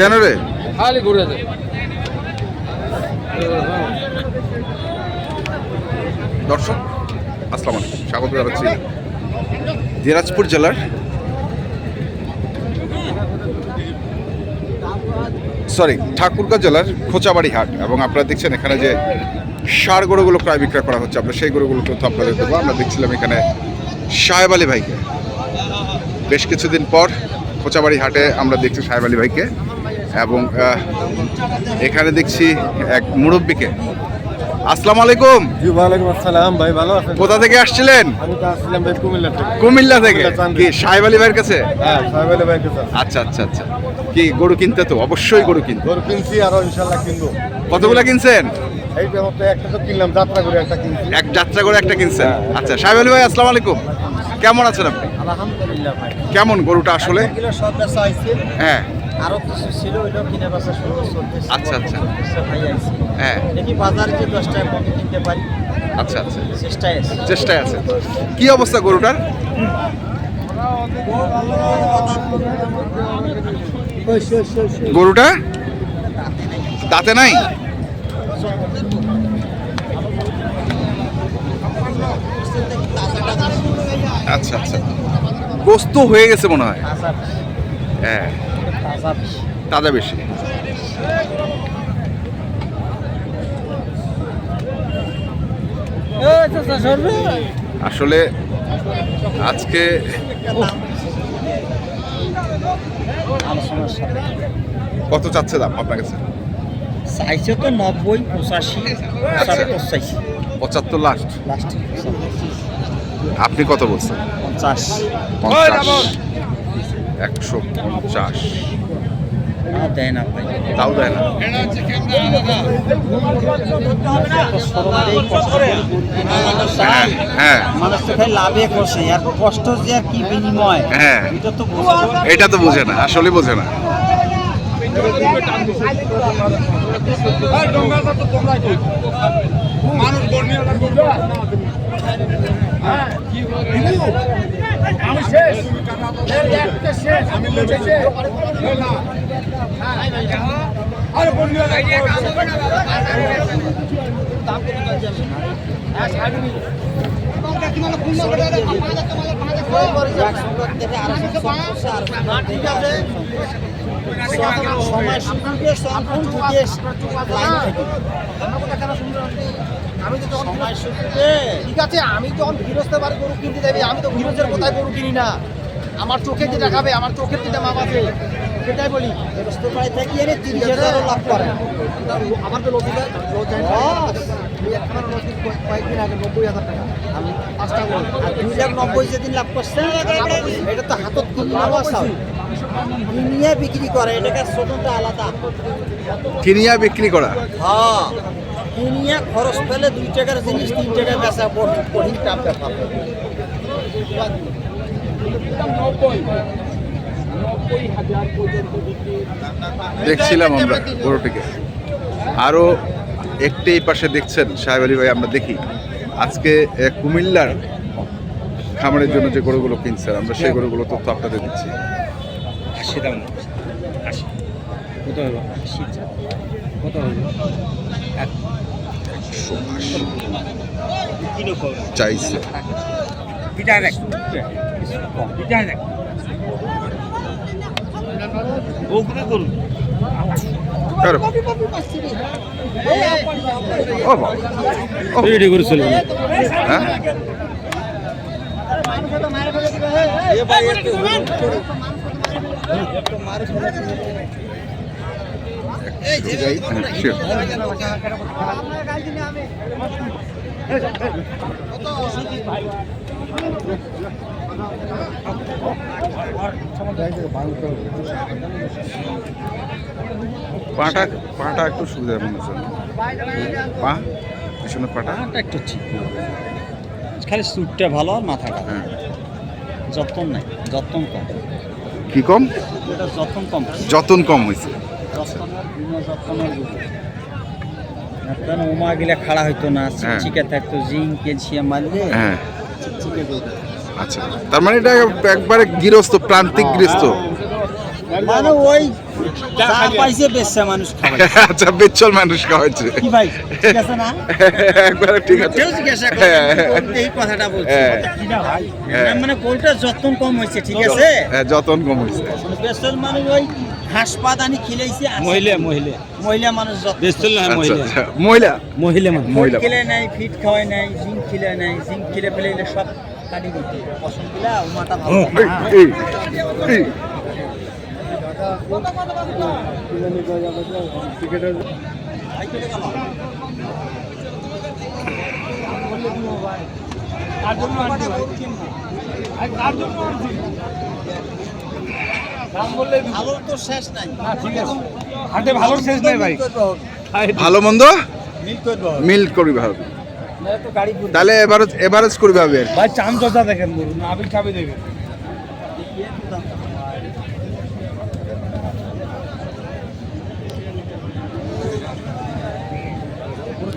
কেন রে? খালি ঘুরে দর্শক আসসালাম আলাইকুম। স্বাগত জানাচ্ছি দিনাজপুর জেলার সরি ঠাকুরগাঁ জেলার খোঁচাবাড়ি হাট। এবং আপনারা দেখছেন এখানে যে সার গরুগুলো প্রায় বিক্রয় করা হচ্ছে আমরা সেই গরুগুলো তথ্য আপনাদের দেবো। আমরা দেখছিলাম এখানে সাহেব আলী ভাইকে। বেশ কিছুদিন পর খোঁচাবাড়ি হাটে আমরা দেখছি সাহেব আলী ভাইকে এবং এখানে দেখছি এক মুরব্বীকে। আসসালামু আলাইকুম। জি ওয়ালাইকুম আসসালাম। ভাই ভালো আছেন? কোথা থেকে আসছিলেন? আমি তো আসছিলাম ভাই কুমিল্লা থেকে। কুমিল্লা থেকে? কি সাহেব আলী ভাইয়ের কাছে? হ্যাঁ সাহেব আলী ভাই কাছে আচ্ছা আচ্ছা আচ্ছা। কি গরু কিনতে তো? অবশ্যই গরু কিনতে। গরু কিনছি আরও ইনশাল্লাহ কিনবো। কতগুলা কিনছেন? এই যে একটা তো কিনলাম যাত্রা করে একটা কিনছি। এক যাত্রা করে একটা কিনছেন। আচ্ছা সাহেব আলী ভাই আসসালামু আলাইকুম। কেমন আছেন আপনি? আলহামদুলিল্লাহ ভাই। কেমন গরুটা আসলে? কিলো সব বেচা হয়েছে। হ্যাঁ। আরও কিছু ছিল ওইটা কিনে বেচা সুন্দর চলতেছে আচ্ছা, আচ্ছা। ভাই আইছি। হ্যাঁ। দেখি বাজারে যে দশ টাকা কম কিনতে পারি। আচ্ছা আচ্ছা। চেষ্টায় আছে। চেষ্টায় আছে। কি অবস্থা গরুটার? গরুটা? দাঁতে নাই? আচ্ছা আচ্ছা। গোস্ত হয়ে গেছে মনে হয়। হ্যাঁ। তাজা বেশি। আসলে আজকে কত চাচ্ছে দাম আপনার কাছে? চাইছে তো নব্বই পঁচাশি চাইছে পঁচাত্তর লাস্ট লাস্ট আপনি কত বলছেন? পঞ্চাশ। পঞ্চাশ। একশো পঞ্চাশ। দেয় না ভাই। তাও দেয় না। হ্যাঁ হ্যাঁ। মানুষ তো লাভে আর কষ্ট যে আর কি বিনিময় হ্যাঁ। এটা তো বুঝে না। আসলে তো বোঝে না আসলে বোঝে না সময় সুযোগে সম্পূর্ণ ঢুকে লাইন থেকে আমি তো যখন ঠিক আছে আমি যখন গৃহস্থ বাড়ি গরু কিনতে যাবি আমি তো গৃহস্থের কোথায় গরু কিনি না? আমার চোখে যেটা খাবে আমার চোখের যেটা মাপ আছে সেটাই বলি। গৃহস্থ বাড়ি থেকে এনে তিরিশ লাভ করে। আমার তো লসি একখানা কয়েকদিন আগে নব্বই হাজার টাকা। আমি পাঁচটা গরু আর দুই লাখ নব্বই যেদিন লাভ করছে এটা তো হাতত কিনে কিনিয়ে বিক্রি করে এটাকে স্বতন্ত্র আলাদা। কিনিয়া বিক্রি করা? হ্যাঁ। কিনিয়ে খরচ পেলে দুই টাকার জিনিস তিন টাকা বেচা কঠিন টাপ ব্যাপার। দেখছিলাম আমরা গরুটিকে। আরও একটি এই পাশে দেখছেন সাহেব আলী ভাই আমরা দেখি। আজকে কুমিল্লার খামারের জন্য যে গরুগুলো কিনছেন আমরা সেই গরুগুলো তথ্য আপনাদের দিচ্ছি। আশি দাম। আশি। কত হলো? আশি। কত হলো? কিলো করো? চাইছে পিঠা দেখ পাটা পাটা একটু সুবিধা মনে হচ্ছে। পা পিছনের পাটা? একটু ঠিক খালি স্যুটটা ভালো আর মাথাটা হ্যাঁ। যত্ন নাই যত্ন কম। কি কম? যত্ন কম। যতন কম হয়েছে। যত্নেরগুলো এখন উমা গিলা খাড়া হইতো না? চিচিকে থাকতো জিঙ্ক ক্যালসিয়াম মারলে হ্যাঁ। আচ্ছা। তার মানে এটা একবারে গৃহস্থ প্রান্তিক গৃহস্থ। মানে ওই যা পাইছে মানুষ আচ্ছা বেচল মানুষ খাওয়াচ্ছে কি ভাই ঠিক আছে না? একবারে ঠিক আছে। কেউ জিজ্ঞাসা করে হ্যাঁ, আমি কোনটা এই কথাটা বলছি। হ্যাঁ। কি না ভাই? হ্যাঁ। মানে কোনটা যত্ন কম হয়েছে ঠিক আছে? হ্যাঁ, যতন কম হয়েছে। বেচল মানুষ ওই ঘাস পাত আনি খিলাইছে মহিলা মহিলা। মহিলা মানুষ বেস্তুল না আচ্ছা মহিলা? আচ্ছা মহিলা। মহিলা মানে মহিলা খেলে নাই ফিট খাওয়াই নাই জিঙ্ক খেলে নাই জিঙ্ক খেলে ফেলে সব কাটি দিতে পছন্দ ভালো। হাটে ভালো শেষ নাই ভাই ভালো। মন্দ মিল করব ভাবে তাহলে এভারেজ এভারেজ করি ভাবে ভাই চাম চর্চা দেখেন বলুন আবিল খাবি দেবে চাম চর্চা দেখছেন ভাই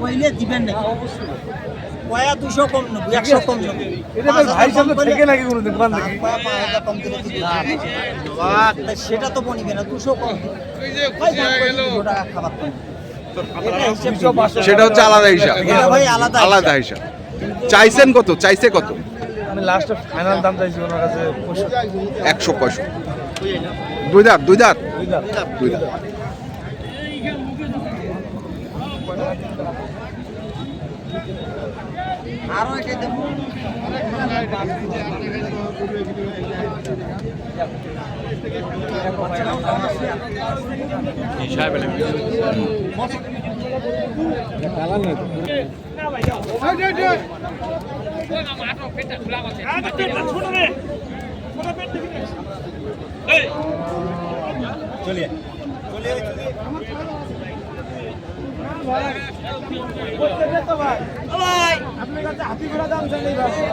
কইলে দিবেন? কয়া দুশো কম নেব একশো কম নেব। তা সেটা তো বনিবে না দুশো কম খাবার। সেটা হচ্ছে আলাদা হিসাব। এটা ভাই আলাদা আলাদা হিসাব। চাইছেন কত? চাইছে কত? আমি লাস্টে ফাইনাল দাম চাইছি ওনার কাছে একশো পঁয়ষট্টি। দুই দাঁত দুই দাঁত দুই দাঁত আরও এটা দেবো চাইলে পাবেন আমি দাম চাইছি নাকি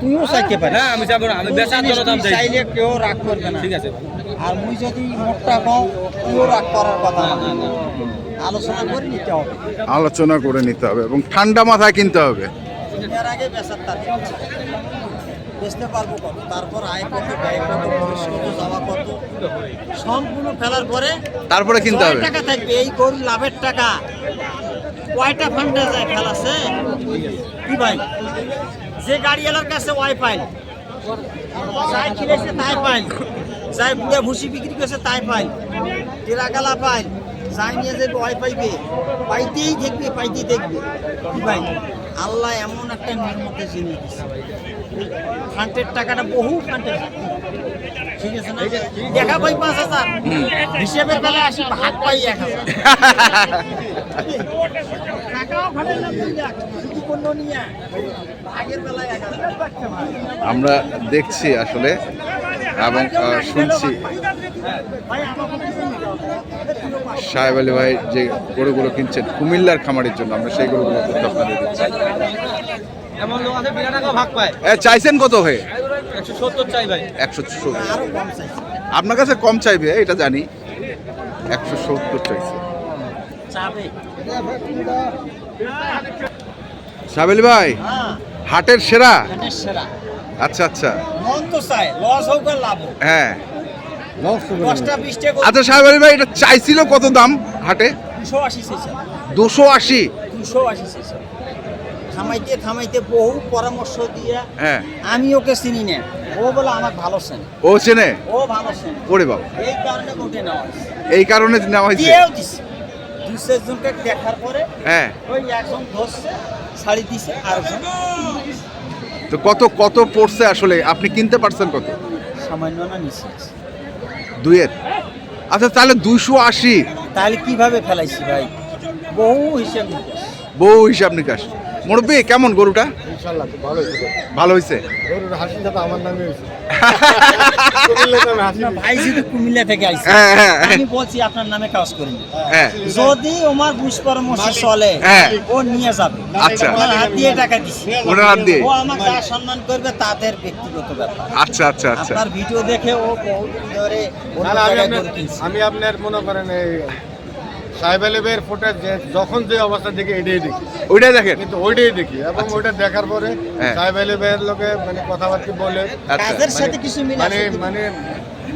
তুমিও চাইতে আমি যাব না আমি বেচার দাম চাইলে কেউ রাগ করবে না। ঠিক আছে। আর মুই যদি মোটটা কম তুইও রাগ করার কথা না। আলোচনা করে নিতে হবে। আলোচনা করে নিতে হবে এবং ঠান্ডা মাথায় কিনতে হবে। আগে বেচার বেচতে পারব কত? তারপর আয় কত ব্যয় কত খরচ কত যাওয়া কত? সম্পূর্ণ ফেলার পরে তারপরে কিনতে হবে? টাকা থাকবে? এই গরুর লাভের টাকা। কয়টা ফান্ডে যায় ফেলাছে কি ভাই? যে গাড়িওয়ালার কাছে ওয়াই পাইল যাই কিনেছে তাই পাইল যাই বুড়ে ভুসি বিক্রি করেছে তাই পাইল টেরাগালা পাইল যাই নিয়ে যাবে ওয়াই পাইবে পাইতেই দেখবে পাইতেই দেখবে। কি ভাই? আল্লাহ এমন একটা নির্মতে জিনিস দিচ্ছে ফান্টের টাকাটা বহু ফান্টের ঠিক আছে না? দেখা পাই পাঁচ হাজার। বেলায় আসি ভাগ পাই এক আমরা দেখছি আসলে এবং শুনছি। সাহেব আলী ভাই যে গরুগুলো কিনছেন কুমিল্লার খামারের জন্য আমরা সেই গরুগুলো আপনাদের দিচ্ছি। এমন লোক আছে বিনা টাকা ভাগ পায়। এ, চাইছেন কত হয়ে একশো সত্তর চাই ভাই। একশো সত্তর। আরও কম চাইছি আপনার কাছে কম চাইবে এটা জানি। একশো সত্তর চাইছে। চাবে। সাহেব ভাই হ্যাঁ। হাটের সেরা? সেরা। আচ্ছা আচ্ছা। মন তো চাই লস হোক আর লাভ হোক। হ্যাঁ। আচ্ছা সাহেব আলী ভাই এটা চাইছিল কত দাম হাটে? দুশো আশি দুশো আশি। দুশো আশি চাইছে থামাইতে থামাইতে বহু পরামর্শ দিয়ে হ্যাঁ। আমি ওকে চিনি না। ও বলে আমার ভালো চেন। ও চেনে? ও ভালো চেন। ওরে বাবা। এই কারণে গোটে নেওয়া হয়েছে। এই কারণে নেওয়া হয়েছে? দিয়েও দিছে। দুই চারজনকে দেখার পরে হ্যাঁ। ওই একজন ধরছে শাড়ি দিছে আরেকজন তো কত কত পড়ছে আসলে? আপনি কিনতে পারছেন কত? সামান্য না নিচে দুইয়ের? আচ্ছা তাহলে দুইশো আশি। তাহলে কীভাবে ফেলাইছি ভাই? বহু হিসেব নিকাশ। বউ হিসাব নিকাশ। মুরব্বী কেমন গরুটা? ভালো হয়েছে। ভালো হয়েছে? গরুর হাসিটা তো আমার নামে ভাই যদি কুমিল্লা থেকে আইছে হ্যাঁ, হ্যাঁ, হ্যাঁ। আমি বলছি আপনার নামে কাজ করিনি হ্যাঁ। যদি ওমার বুঝ পরামর্শ চলে হ্যাঁ। ও নিয়ে যাবে। আচ্ছা। ওনার হাত দিয়ে টাকা দিছি। ওনার হাত দিয়ে? ও আমাকে যা সম্মান করবে তাদের ব্যক্তিগত ব্যাপার। আচ্ছা আচ্ছা আচ্ছা। আপনার ভিডিও দেখে ও বহুত ধরে। আমি আপনার মনে করেন এই সাহেব আলিবের ফুটেজ যে যখন যে অবস্থা দেখি এটাই দেখি। ওইটাই দেখেন? কিন্তু ওইটাই দেখি এবং ওইটা দেখার পরে হ্যাঁ। সাহেব লোকে মানে কথাবার্তা বলে আচ্ছা। কাজের সাথে কিছু মিল মানে মানে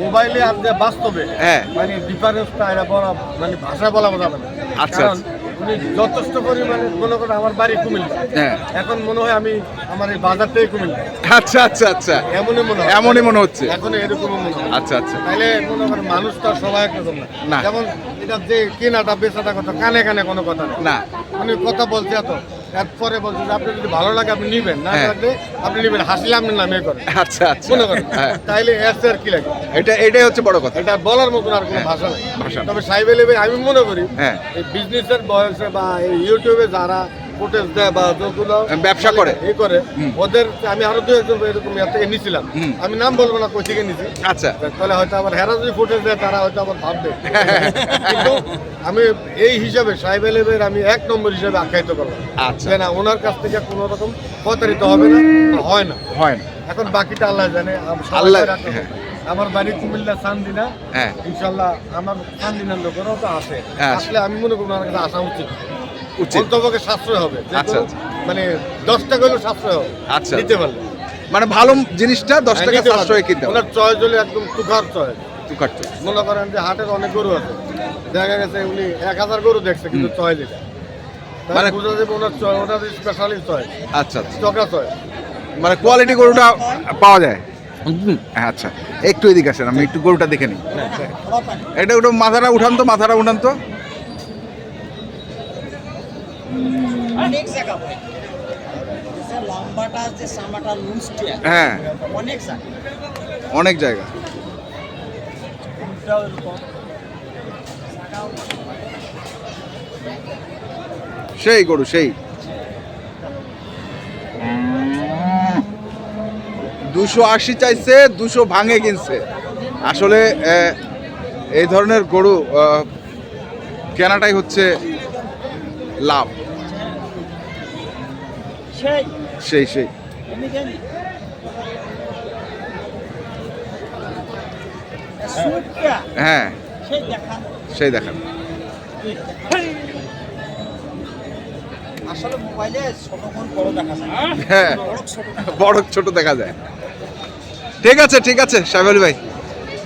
মোবাইলে আর যে বাস্তবে হ্যাঁ। মানে ডিফারেন্সটা এটা বলা মানে ভাষায় বলা যাবে না। আচ্ছা, কারণ উনি যথেষ্ট পরিমাণে মনে করেন আমার বাড়ি কুমিল্লা। হ্যাঁ। এখন মনে হয় আমি আমার এই বাজারটাই কুমিল্লা। আচ্ছা আচ্ছা আচ্ছা। এমনই মনে হয়। এমনই মনে হচ্ছে। এখন এরকম মনে হয়। আচ্ছা আচ্ছা। তাইলে মনে করেন মানুষ তো আর সবাই একরকম না। না। যেমন এটা যে কেনাটা বেচাটা কথা কানে কানে কোনো কথা নেই। না। উনি কথা বলছে এত। এরপরে বলছে যে আপনি যদি ভালো লাগে আপনি নিবেন না হ্যাঁ। লাগলে আপনি নিবেন। হাসলে আপনি নামে করেন। আচ্ছা আচ্ছা। মনে করেন? হ্যাঁ। তাইলে চেয়ে আর কি লাগে? এটা এটাই হচ্ছে বড় কথা। এটা বলার মতন আর কোনো হ্যাঁ, ভাষা নাই। তবে সাইব আমি মনে করি। এই বিজনেসের বয়সে বা এই ইউটিউবে যারা ফুটেজ দেয় বা যেগুলো ব্যবসা করে। এই করে ওদের আমি আরও দু একজন এরকম থেকে নিছিলাম আমি নাম বলব না কই থেকে নিছি আচ্ছা। তাহলে হয়তো আবার হেরা যদি ফুটেজ দেয় তারা হয়তো আবার ভাববে। কিন্তু আমি এই হিসাবে সাহেব এলেবের আমি এক নম্বর হিসাবে আখ্যায়িত করলাম। আচ্ছা। না ওনার কাছ থেকে কোনো রকম প্রতারিত হবে না হয় না। হয় না। এখন বাকিটা আল্লাহ জানে আল্লাহ- হ্যাঁ। আমার বাড়ি কুমিল্লা চান্দিনা। হ্যাঁ। ইনশাল্লাহ আমার চান্দিনার লোকেরাও তো আসে হ্যাঁ। আসলে আমি মনে করি ওনার কাছে আসা উচিত। উচিত। অন্তপক্ষে সাশ্রয় হবে। আচ্ছা, আচ্ছা। মানে দশ টাকা হলেও সাশ্রয় হবে। আচ্ছা। নিতে পারলে। মানে ভালো জিনিসটা দশ হ্যাঁ, টাকা সাশ্রয় কিনতে হবে। ওনার চয়েস হলে একদম তুখার চয়েস। তুকার চোখ। মনে করেন যে হাটের অনেক গরু আছে। দেখা গেছে উনি এক হাজার গরু দেখছে কিন্তু চয়েস এটা। মানে বুঝা যাবে ওনার চয়েস ওনার স্পেশালি চয়েস। আচ্ছা আচ্ছা। চকরা চয়েস। মানে কোয়ালিটি গরুটা পাওয়া যায়? আচ্ছা। একটু এদিকে আসেন আমি একটু গরুটা দেখে নিই। এটা ওটা মাথাটা উঠান তো মাথাটা উঠান তো। অনেক জায়গা লম্বাটা যে সামাটা লুজটা হ্যাঁ। অনেক জায়গা। অনেক জায়গা। সেই গরু সেই। দুশো আশি চাইছে দুশো ভাঙে কিনছে। আসলে এই ধরনের গরু কেনাটাই হচ্ছে লাভ। সেই সেই হ্যাঁ। সেই দেখা সেই দেখান। আসলে মোবাইলে বড় দেখা যায়। হ্যাঁ। বড় ছোট দেখা বড় ছোট দেখা যায়। ঠিক আছে ঠিক আছে সাহেব ভাই।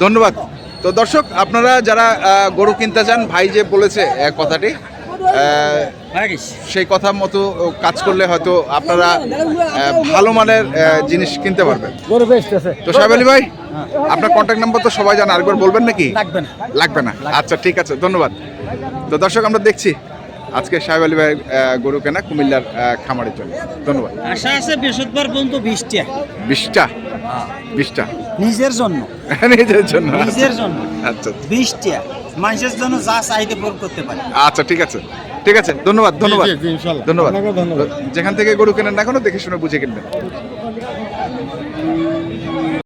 ধন্যবাদ। তো দর্শক আপনারা যারা গরু কিনতে চান ভাই যে বলেছে কথাটি হয়ে সেই কথা মতো কাজ করলে হয়তো আপনারা ভালো মানের জিনিস কিনতে পারবেন। তো সাহেব আলী ভাই আপনার কন্ট্যাক্ট নাম্বার তো সবাই জানে আরেকবার বলবেন নাকি? লাগবে না। আচ্ছা ঠিক আছে ধন্যবাদ। তো দর্শক আমরা দেখছি আজকে সাহেব আলী ভাই গরু কেনা কুমিল্লার খামারের জন্য ধন্যবাদ। আশা আছে বৃহস্পতিবার পর্যন্ত বিশটা বিশটা বিশটা নিজের জন্য। নিজের জন্য। নিজের জন্য। আচ্ছা আচ্ছা। বিশটা মানুষের জন্য যা চাহিদা পূরণ করতে পারে। আচ্ছা ঠিক আছে। ঠিক আছে ধন্যবাদ ধন্যবাদ ধন্যবাদ। যেখান থেকে গরু কেনেন না কোনো দেখে শুনে বুঝে কিনবেন।